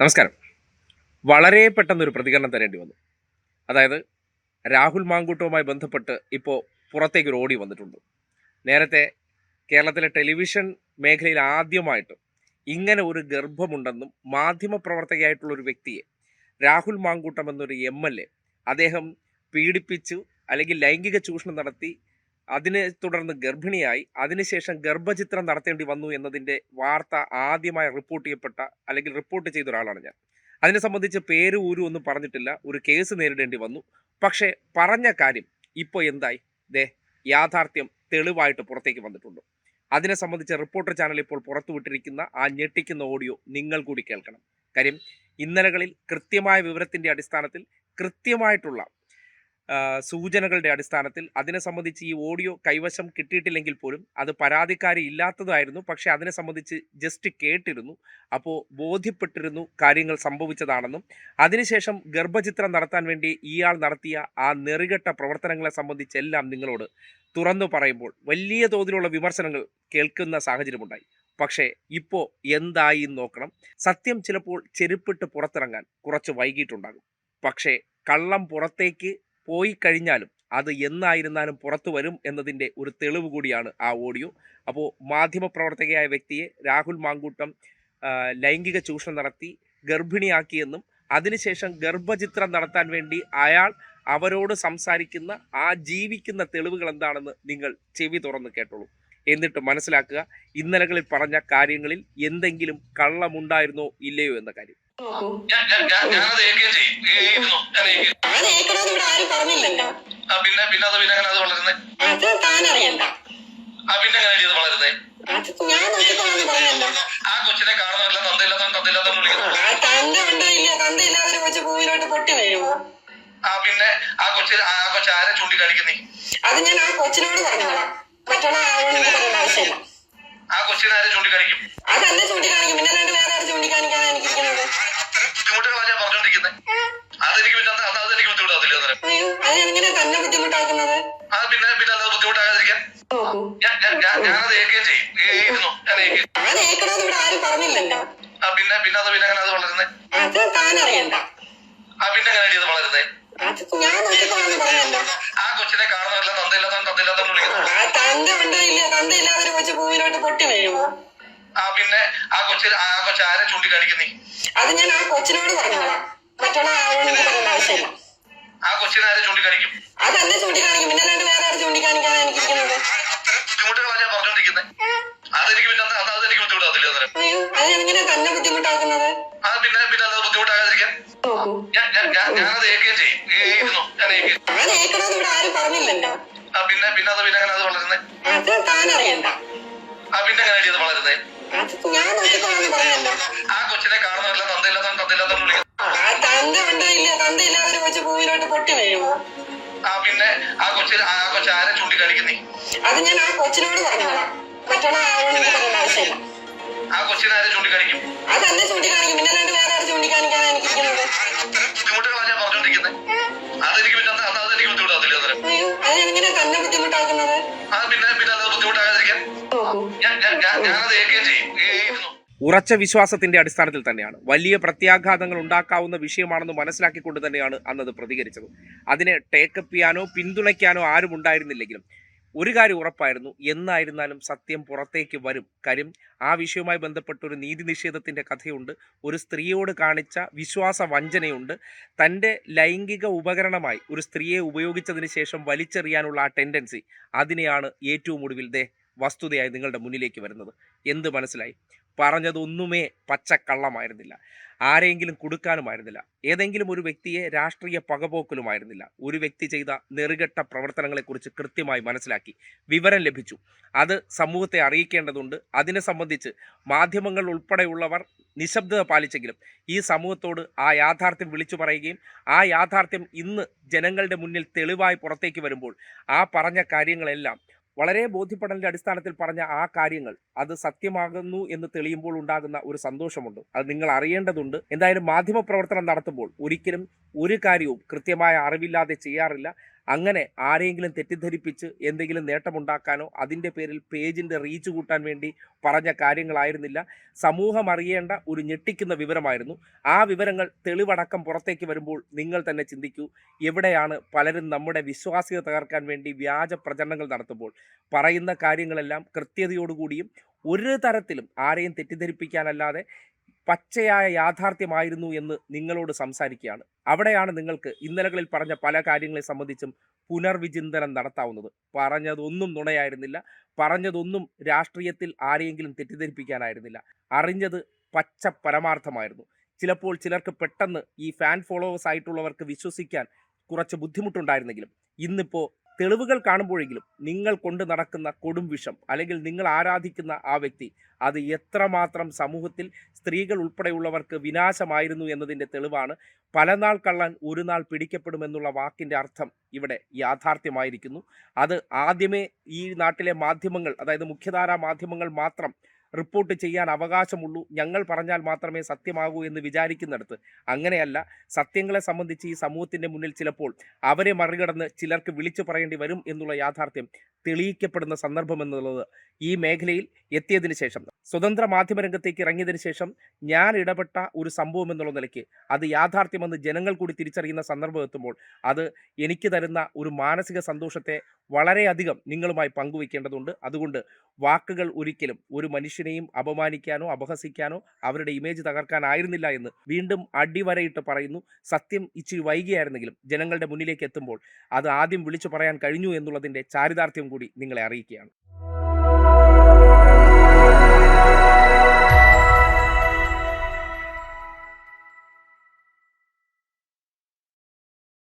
നമസ്കാരം. വളരെ പെട്ടെന്നൊരു പ്രതികരണം തരേണ്ടി വന്നു. അതായത് രാഹുൽ മാങ്കൂട്ടവുമായി ബന്ധപ്പെട്ട് ഇപ്പോൾ പുറത്തേക്ക് ഒരു ഓടി വന്നിട്ടുണ്ട്. നേരത്തെ കേരളത്തിലെ ടെലിവിഷൻ മേഖലയിൽ ആദ്യമായിട്ട് ഇങ്ങനെ ഒരു ഗർഭമുണ്ടെന്നും മാധ്യമപ്രവർത്തകയായിട്ടുള്ള ഒരു വ്യക്തിയെ രാഹുൽ മാങ്കൂട്ടം എന്നൊരു എം എൽ എ അദ്ദേഹം പീഡിപ്പിച്ചു അല്ലെങ്കിൽ ലൈംഗിക ചൂഷണം നടത്തി അതിനെ തുടർന്ന് ഗർഭിണിയായി. അതിനുശേഷം ഗർഭചിത്രം നടത്തേണ്ടി വന്നു എന്നതിന്റെ വാർത്ത ആദ്യമായി റിപ്പോർട്ട് ചെയ്യപ്പെട്ട അല്ലെങ്കിൽ റിപ്പോർട്ട് ചെയ്ത ഒരാളാണ് ഞാൻ. അതിനെ സംബന്ധിച്ച് പേര് ഊരും ഒന്നും പറഞ്ഞിട്ടില്ല. ഒരു കേസ് നേരിടേണ്ടി വന്നു. പക്ഷേ പറഞ്ഞ കാര്യം ഇപ്പോൾ എന്തായി? ദേ യാഥാർത്ഥ്യം തെളിവായിട്ട് പുറത്തേക്ക് വന്നിട്ടുണ്ട്. അതിനെ സംബന്ധിച്ച് റിപ്പോർട്ടർ ചാനൽ ഇപ്പോൾ പുറത്തുവിട്ടിരിക്കുന്ന ആ ഞെട്ടിക്കുന്ന ഓഡിയോ നിങ്ങൾ കൂടി കേൾക്കണം. കാര്യം ഇന്നലകളിൽ കൃത്യമായ വിവരത്തിന്റെ അടിസ്ഥാനത്തിൽ കൃത്യമായിട്ടുള്ള സൂചനകളുടെ അടിസ്ഥാനത്തിൽ അതിനെ സംബന്ധിച്ച് ഈ ഓഡിയോ കൈവശം കിട്ടിയിട്ടില്ലെങ്കിൽ പോലും അത് പരാതിക്കാരി ഇല്ലാത്തതായിരുന്നു. പക്ഷെ അതിനെ സംബന്ധിച്ച് ജസ്റ്റ് കേട്ടിരുന്നു. അപ്പോൾ ബോധ്യപ്പെട്ടിരുന്നു കാര്യങ്ങൾ സംഭവിച്ചതാണെന്നും അതിനുശേഷം ഗർഭചിത്രം നടത്താൻ വേണ്ടി ഇയാൾ നടത്തിയ ആ നെറികെട്ട പ്രവർത്തനങ്ങളെ സംബന്ധിച്ചെല്ലാം നിങ്ങളോട് തുറന്നു പറയുമ്പോൾ വലിയ തോതിലുള്ള വിമർശനങ്ങൾ കേൾക്കുന്ന സാഹചര്യമുണ്ടായി. പക്ഷേ ഇപ്പോൾ എന്തായി നോക്കണം. സത്യം ചിലപ്പോൾ ചെരുപ്പിട്ട് പുറത്തിറങ്ങാൻ കുറച്ച് വൈകിട്ടുണ്ടാകും പക്ഷേ കള്ളം പുറത്തേക്ക് പോയി കഴിഞ്ഞാലും അത് എന്നായിരുന്നാലും പുറത്തു വരും എന്നതിന്റെ ഒരു തെളിവ് കൂടിയാണ് ആ ഓഡിയോ. അപ്പോൾ മാധ്യമപ്രവർത്തകയായ വ്യക്തിയെ രാഹുൽ മാങ്കൂട്ടം ലൈംഗിക ചൂഷണം നടത്തി ഗർഭിണിയാക്കിയെന്നും അതിനുശേഷം ഗർഭചിത്രം നടത്താൻ വേണ്ടി അയാൾ അവരോട് സംസാരിക്കുന്ന ആ ജീവിക്കുന്ന തെളിവുകൾ എന്താണെന്ന് നിങ്ങൾ ചെവി തുറന്ന് കേട്ടോളൂ. എന്നിട്ട് മനസ്സിലാക്കുക ഇന്നലകളിൽ പറഞ്ഞ കാര്യങ്ങളിൽ എന്തെങ്കിലും കള്ളമുണ്ടായിരുന്നോ ഇല്ലയോ എന്ന കാര്യം. ഞാനത് ഏൽക്കുകയും ചെയ്യും. ഇരുന്നു? ഞാൻ ഏൽക്കും താൻ ഏക്കണമെന്ന് ഇവിടെ ആരും പറഞ്ഞില്ലല്ലോ. ആ പിന്നെ പിന്നെ അത് പിന്നെ അങ്ങനെ അത് വളരുന്നത് അത് താൻ അറിയണ്ട ആ പിന്നെ അങ്ങനെ അത് വളരുന്നേ? അത് ഞാൻ നോക്കിക്കോളാന്ന് പറഞ്ഞല്ലോ. ആ കൊച്ചിനെ കാണുന്നതല്ല തന്തയില്ലാത്തവൻ തന്തയില്ലാത്തവൻ വിളിക്കുന്നത് ആ തന്ത ഉണ്ടോ ഇല്ല തന്ത ഇല്ലാതെ കൊച്ചു ഭൂമിയിലോട്ട് പൊട്ടി വീഴുമോ? ആ പിന്നെ ആ കൊച്ചി ആ കൊച്ചു ആരെ ചൂണ്ടിക്കാണിക്കുന്നേ? അത് ഞാൻ ആ കൊച്ചിനോട് പറഞ്ഞോളാം. മറ്റുള്ള ആളോട് എനിക്ക് പറയേണ്ട ആവശ്യമില്ല. ആ കൊച്ചിനെ ആരെ ചൂണ്ടിക്കാണിക്കും? അതന്നെ ചൂണ്ടിക്കാണിക്കും. പിന്നെ രണ്ട് വേറെ ആരും ചൂണ്ടിക്കാണിക്കാൻ പറഞ്ഞോണ്ടിരിക്കുന്നത് അതെനിക്ക് പിന്നെ അത് അത് അതെനിക്ക് ബുദ്ധിമുട്ടാകത്തില്ല അന്നേരം. അത് തന്നെ ബുദ്ധിമുട്ടാക്കുന്നത്? ആ പിന്നെ പിന്നെ അത് ബുദ്ധിമുട്ടാകാതിരിക്കാൻ. ഞാനത് ഏക്കുകയും ചെയ്യും. ഇരുന്നു ഞാൻ ഏക്കണമെന്ന് ഇവിടെ ആരും പറഞ്ഞില്ലല്ലോ. ആ പിന്നെ പിന്നെ അത് പിന്നെ അങ്ങനെ അത് വളരുന്നത് അത് താൻ അറിയണ്ട ആ പിന്നെ അങ്ങനെ അത് പറഞ്ഞല്ലോ ആ കൊച്ചിനെ കാണുന്നതല്ല തന്തയില്ലാത്തവൻ തന്തയില്ലാത്തവൻ വിളിക്കുന്നു. ആ തന്ത ഉണ്ടോ ഇല്ല തന്ത ഇല്ലാതെ കൊച്ചു ഭൂമിയിലോട്ട് പൊട്ടി വീഴുമോ ആ പിന്നെ ആ കൊച്ചി ആ കൊച്ചു ആരെ ചൂണ്ടിക്കാണിക്കുന്നേ? അത് ഞാൻ ആ കൊച്ചിനോട് പറഞ്ഞോളാം മറ്റുള്ള ആളോട് എനിക്ക് പറയേണ്ട ആവശ്യമില്ല ആ കൊച്ചിനെ ആരെ ചൂണ്ടിക്കാണിക്കും? അതന്നെ ചൂണ്ടിക്കാണിക്കും. പിന്നെ അല്ലാണ്ട് വേറെ ആരും ചൂണ്ടിക്കാണിക്കാതെ എനിക്കിരിക്കുന്നത് അത്തരം ബുദ്ധിമുട്ടുകളാണ് ഞാൻ പറഞ്ഞോണ്ടിരിക്കുന്നത് അതെനിക്ക് പിന്നെ അത് അത് അതെനിക്ക് ബുദ്ധിമുട്ടാകത്തില്ല അന്നേരം. അയ്യോ അത് എങ്ങനെ തന്നെ ബുദ്ധിമുട്ടാക്കുന്നത്? ആ പിന്നെ പിന്നെ അത് ബുദ്ധിമുട്ടാകാതിരിക്കാൻ. നോക്കൂ ഞാൻ ഞാൻ ഞാൻ ഞാനത് ഏൽക്കുകയും ചെയ്യും. ഏ- ഇരുന്നു? ഞാൻ ഏൽക്കും താൻ ഏക്കണമെന്ന് ഇവിടെ ആരും പറഞ്ഞില്ലല്ലോ. ആ പിന്നെ പിന്നെ അത് പിന്നെ അങ്ങനെ അത് വളരുന്നത് അത് താൻ അറിയണ്ട ആ പിന്നെ എങ്ങനെ അത് വളരുന്നത് അത് ഞാൻ നോക്കിക്കോളാന്ന് പറഞ്ഞല്ലോ. ആ കൊച്ചിനെ കാണുന്നതല്ല തന്തയില്ലാത്തവൻ തന്തയില്ലാത്തവൻ ചൂണ്ടിക്കാണിക്കുന്നേ അത് ഞാൻ ആ കൊച്ചിനോട് പറഞ്ഞോളാം. മറ്റുള്ള ആളോട് എനിക്ക് പറയേണ്ട ആവശ്യമില്ല. ആ കൊച്ചിനെ ആരെ ചൂണ്ടിക്കാണിക്കും? അതന്നെ ചൂണ്ടിക്കാണിക്കും. പിന്നെ അല്ലാണ്ട് വേറെ ആരും അത്തരം ബുദ്ധിമുട്ടുകളാണ് ഞാൻ പറഞ്ഞോണ്ടിരിക്കുന്നത് അതെനിക്ക് പിന്നെ അത് അത് അതെനിക്ക് ബുദ്ധിമുട്ടാകത്തില്ല അന്നേരം. അയ്യോ അത് എങ്ങനെ തന്നെ ബുദ്ധിമുട്ടാക്കുന്നത്? ആ പിന്നെ പിന്നെ അത് ബുദ്ധിമുട്ടാകാതിരിക്കാൻ. ഞാൻ ഞാനത് ഏൽക്കുകയും ചെയ്യും. ഉറച്ച വിശ്വാസത്തിന്റെ അടിസ്ഥാനത്തിൽ തന്നെയാണ്. വലിയ പ്രത്യാഘാതങ്ങൾ ഉണ്ടാക്കാവുന്ന വിഷയമാണെന്ന് മനസ്സിലാക്കിക്കൊണ്ട് തന്നെയാണ് അന്നത് പ്രതികരിച്ചത്. അതിനെ ടേക്കപ്പ് ചെയ്യാനോ പിന്തുണയ്ക്കാനോ ആരും ഉണ്ടായിരുന്നില്ലെങ്കിലും ഒരു കാര്യം ഉറപ്പായിരുന്നു. എന്നായിരുന്നാലും സത്യം പുറത്തേക്ക് വരും. കാര്യം ആ വിഷയവുമായി ബന്ധപ്പെട്ട ഒരു നീതി നിഷേധത്തിന്റെ കഥയുണ്ട്. ഒരു സ്ത്രീയോട് കാണിച്ച വിശ്വാസ വഞ്ചനയുണ്ട്. തന്റെ ലൈംഗിക ഉപകരണമായി ഒരു സ്ത്രീയെ ഉപയോഗിച്ചതിന് ശേഷം വലിച്ചെറിയാനുള്ള ആ ടെൻഡൻസി അതിനെയാണ് ഏറ്റവും ഒടുവിൽ ദേ വസ്തുതയായി നിങ്ങളുടെ മുന്നിലേക്ക് വരുന്നത്. എന്ത് മനസ്സിലായി? പറഞ്ഞതൊന്നുമേ പച്ചക്കള്ളമായിരുന്നില്ല. ആരെയെങ്കിലും കൊടുക്കാനുമായിരുന്നില്ല. ഏതെങ്കിലും ഒരു വ്യക്തിയെ രാഷ്ട്രീയ പകപോക്കലുമായിരുന്നില്ല. ഒരു വ്യക്തി ചെയ്ത നെറുകെട്ട പ്രവർത്തനങ്ങളെക്കുറിച്ച് കൃത്യമായി മനസ്സിലാക്കി വിവരം ലഭിച്ചു. അത് സമൂഹത്തെ അറിയിക്കേണ്ടതുണ്ട്. അതിനെ സംബന്ധിച്ച് മാധ്യമങ്ങൾ ഉൾപ്പെടെയുള്ളവർ നിശബ്ദത പാലിച്ചെങ്കിലും ഈ സമൂഹത്തോട് ആ യാഥാർത്ഥ്യം വിളിച്ചു പറയുകയും ആ യാഥാർത്ഥ്യം ഇന്ന് ജനങ്ങളുടെ മുന്നിൽ തെളിവായി പുറത്തേക്ക് വരുമ്പോൾ ആ പറഞ്ഞ കാര്യങ്ങളെല്ലാം വളരെ ബോധ്യപ്പെടലിന്റെ അടിസ്ഥാനത്തിൽ പറഞ്ഞ ആ കാര്യങ്ങൾ അത് സത്യമാകുന്നു എന്ന് തെളിയുമ്പോൾ ഉണ്ടാകുന്ന ഒരു സന്തോഷമുണ്ട്. അത് നിങ്ങൾ അറിയേണ്ടതുണ്ട്. എന്തായാലും മാധ്യമ പ്രവർത്തനം നടത്തുമ്പോൾ ഒരിക്കലും ഒരു കാര്യവും കൃത്യമായ അറിവില്ലാതെ ചെയ്യാറില്ല. അങ്ങനെ ആരെങ്കിലും തെറ്റിദ്ധരിപ്പിച്ച് എന്തെങ്കിലും നേട്ടമുണ്ടാക്കാനോ അതിന്റെ പേരിൽ പേജിന്റെ റീച്ച് കൂട്ടാൻ വേണ്ടി പറഞ്ഞ കാര്യങ്ങളായിരുന്നില്ല. സമൂഹം അറിയേണ്ട ഒരു ഞെട്ടിക്കുന്ന വിവരമായിരുന്നു. ആ വിവരങ്ങൾ തെളിവടക്കം പുറത്തേക്ക് വരുമ്പോൾ നിങ്ങൾ തന്നെ ചിന്തിക്കൂ എവിടെയാണ് പലരും നമ്മുടെ വിശ്വാസ്യത തകർക്കാൻ വേണ്ടി വ്യാജ പ്രചരണങ്ങൾ നടത്തുമ്പോൾ. പറയുന്ന കാര്യങ്ങളെല്ലാം കൃത്യതയോടുകൂടിയും ഒരു തരത്തിലും ആരെയും തെറ്റിദ്ധരിപ്പിക്കാനല്ലാതെ പച്ചയായ യാഥാർത്ഥ്യമായിരുന്നു എന്ന് നിങ്ങളോട് സംസാരിക്കുകയാണ്. അവിടെയാണ് നിങ്ങൾക്ക് ഇന്നലകളിൽ പറഞ്ഞ പല കാര്യങ്ങളെ സംബന്ധിച്ചും പുനർവിചിന്തനം നടത്താവുന്നത്. പറഞ്ഞതൊന്നും നുണയായിരുന്നില്ല. പറഞ്ഞതൊന്നും രാഷ്ട്രീയത്തിൽ ആരെയെങ്കിലും തെറ്റിദ്ധരിപ്പിക്കാനായിരുന്നില്ല. അറിഞ്ഞത് പച്ച പരമാർത്ഥമായിരുന്നു. ചിലപ്പോൾ ചിലർക്ക് പെട്ടെന്ന് ഈ ഫാൻ ഫോളോവേഴ്സ് ആയിട്ടുള്ളവർക്ക് വിശ്വസിക്കാൻ കുറച്ച് ബുദ്ധിമുട്ടുണ്ടായിരുന്നെങ്കിലും ഇന്നിപ്പോൾ തെളിവുകൾ കാണുമ്പോഴെങ്കിലും നിങ്ങൾ കൊണ്ട് നടക്കുന്ന കൊടും വിഷം അല്ലെങ്കിൽ നിങ്ങൾ ആരാധിക്കുന്ന ആ വ്യക്തി അത് എത്രമാത്രം സമൂഹത്തിൽ സ്ത്രീകൾ ഉൾപ്പെടെയുള്ളവർക്ക് വിനാശമായിരുന്നു എന്നതിന്റെ തെളിവാണ്. പല നാൾ കള്ളൻ ഒരു നാൾ പിടിക്കപ്പെടുമെന്നുള്ള വാക്കിന്റെ അർത്ഥം ഇവിടെ യാഥാർത്ഥ്യമായിരിക്കുന്നു. അത് ആദ്യമേ ഈ നാട്ടിലെ മാധ്യമങ്ങൾ അതായത് മുഖ്യധാരാ മാധ്യമങ്ങൾ മാത്രം റിപ്പോർട്ട് ചെയ്യാൻ അവകാശമുള്ളൂ. ഞങ്ങൾ പറഞ്ഞാൽ മാത്രമേ സത്യമാകൂ എന്ന് വിചാരിക്കുന്നിടത്ത്. അങ്ങനെയല്ല. സത്യങ്ങളെ സംബന്ധിച്ച് ഈ സമൂഹത്തിന്റെ മുന്നിൽ ചിലപ്പോൾ അവരെ മറികടന്ന് ചിലർക്ക് വിളിച്ചു പറയേണ്ടി വരും എന്നുള്ള യാഥാർത്ഥ്യം തെളിയിക്കപ്പെടുന്ന സന്ദർഭം എന്നുള്ളത് ഈ മേഖലയിൽ എത്തിയതിനു ശേഷം. സ്വതന്ത്ര മാധ്യമ രംഗത്തേക്ക് ഇറങ്ങിയതിനു ശേഷം ഞാൻ ഇടപെട്ട ഒരു സംഭവം എന്നുള്ള നിലയ്ക്ക് അത് യാഥാർത്ഥ്യമെന്ന് ജനങ്ങൾ കൂടി തിരിച്ചറിയുന്ന സന്ദർഭം എത്തുമ്പോൾ അത് എനിക്ക് തരുന്ന ഒരു മാനസിക സന്തോഷത്തെ വളരെയധികം നിങ്ങളുമായി പങ്കുവയ്ക്കേണ്ടതുണ്ട്. അതുകൊണ്ട് വാക്കുകൾ ഒരിക്കലും ഒരു മനുഷ്യനെയും അപമാനിക്കാനോ അപഹസിക്കാനോ അവരുടെ ഇമേജ് തകർക്കാനായിരുന്നില്ല എന്ന് വീണ്ടും അടിവരയിട്ട് പറയുന്നു. സത്യം ഇച്ചിരി വൈകിയായിരുന്നെങ്കിലും ജനങ്ങളുടെ മുന്നിലേക്ക് എത്തുമ്പോൾ അത് ആദ്യം വിളിച്ചു പറയാൻ കഴിഞ്ഞു എന്നുള്ളതിന്റെ ചാരിതാർത്ഥ്യം കൂടി നിങ്ങളെ അറിയിക്കുകയാണ്.